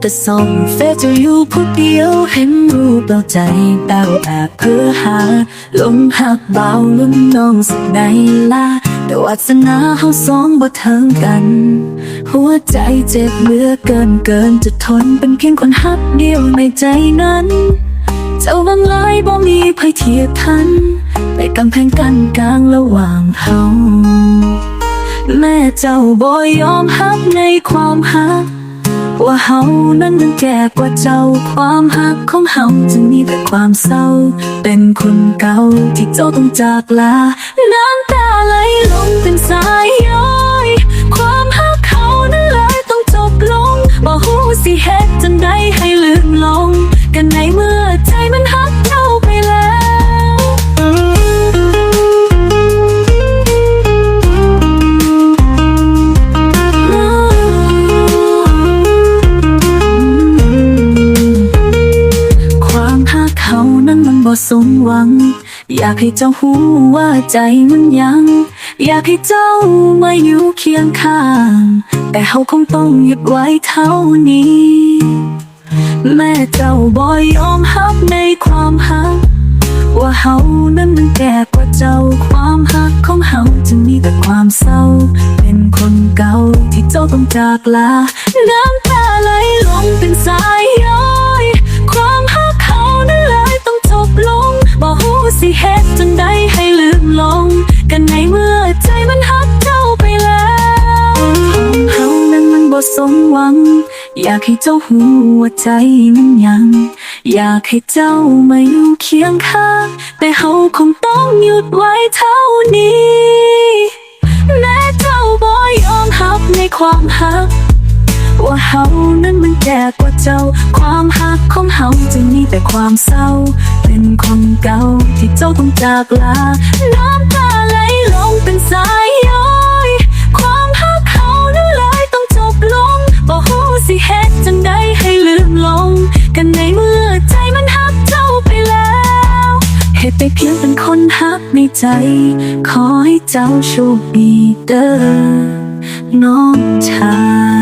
แต่ส่องเฟซจะอยู่ผู้เดียวเห็นรูปเราใจแป้วแอบเพื่อหาลมหักเบาลุ่นน้องสักในลาแต่วาสนาเฮาสองบ่เทิงกัน หัวใจเจ็บเหลือเกินเกินจะทนเป็นเพียงคนหักเดียวในใจนั้น เจ้าบางลายบ่มีภัยเทียบทันไปกำแพงกันกลางระหว่างเฮาแม่เจ้าบ่ยอมฮักในความฮัก ว่าเฮานั้นมันแก่กว่าเจ้า ความฮักของเฮาจะมีแต่ความเศร้า เป็นคนเก่าที่เจ้าต้องจากลา น้ำตาไหลลงเป็นสายย้อย เขานั้นมันบ่สมหวัง อยากให้เจ้าหูว่าใจมันยัง อยากให้เจ้ามาอยู่เคียงข้าง แต่เขาคงต้องหยุดไว้เท่านี้ แม่เจ้าบ่ยอมฮับในความฮักว่าเฮานั้นมันแก่กว่าเจ้าความฮักของเฮาจะมีแต่ความเศร้า เป็นคนเก่าที่เจ้าต้องจากลา น้ำตาไหลลงเป็นสาย จังใดให้ลืมลง กันในเมื่อใจมันฮักเจ้าไปแล้วเฮานั้นมันบ่สมหวัง อยากให้เจ้าหูว่าใจมันยัง อยากให้เจ้ามาอยู่เคียงข้างแต่เฮาคงต้องหยุดไว้เท่านี้ แม้เจ้าบ่ยอมรับในความฮัก ว่าเฮานั้นมันแก่กว่าเจ้า ความฮักของเฮาจะมีแต่ความเศร้า เป็นคนเก่าที่เจ้าต้องจากลา น้ำตาไหลลงเป็นสายย้อยความฮักเขานั้นเลยต้องจบลงบ่ฮู้สิเฮ็ดจังใดให้ลืมลง กันในเมื่อใจมันฮักเจ้าไปแล้วเหตุไปเพียงเป็นคนฮักในใจ ขอให้เจ้าโชคดีเด้อน้องชาย